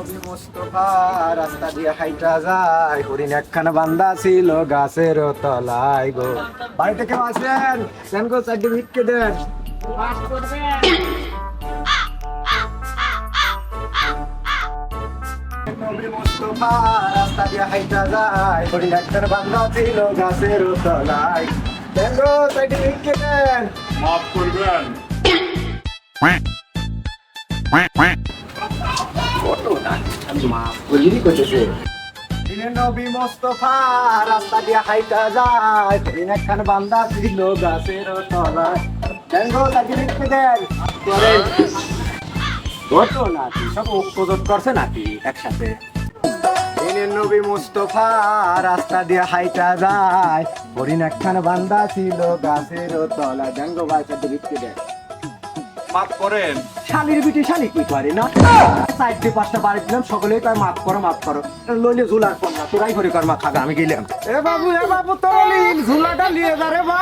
নবী মুস্তফা রাস্তা দিয়ে হাইটা যায়। হরিণ একখানা বান্দা ছিল গাছের তলায় গো। বাড়িতে কেউ আসেন কেন গো চারটি ভিক্ষে দেন। রাস্তা দিয়ে হাইটা যায়। হরিণ একখানা বান্দা ছিল গাছের তলায়। কেন গো চারটি ভিক্ষে দেন। মাফ করবেন। মা বলিনি করতেছে দিনে নবী মোস্তফা রাস্তা দিয়ে হাইটা যায় দিন একখান বান্দা ছিল দেন করেন করছে একসাথে দিনে নবী রাস্তা দিয়ে যায় হরিণ একখান বান্দা ছিল গাছের তলায় দেখো ভাই তাকে দেন মাফ করেন শালির বিটি শালি। কি করে না সাইড দিয়ে পাঁচটা বাড়ি দিলাম সকলে কয় মাফ করো মাফ করো। লইলে ঝুলার পর না তোরাই করে কর মা খাগা আমি গেলাম। এ বাবু এ বাবু তোর ঝুলাটা নিয়ে যা রে মা।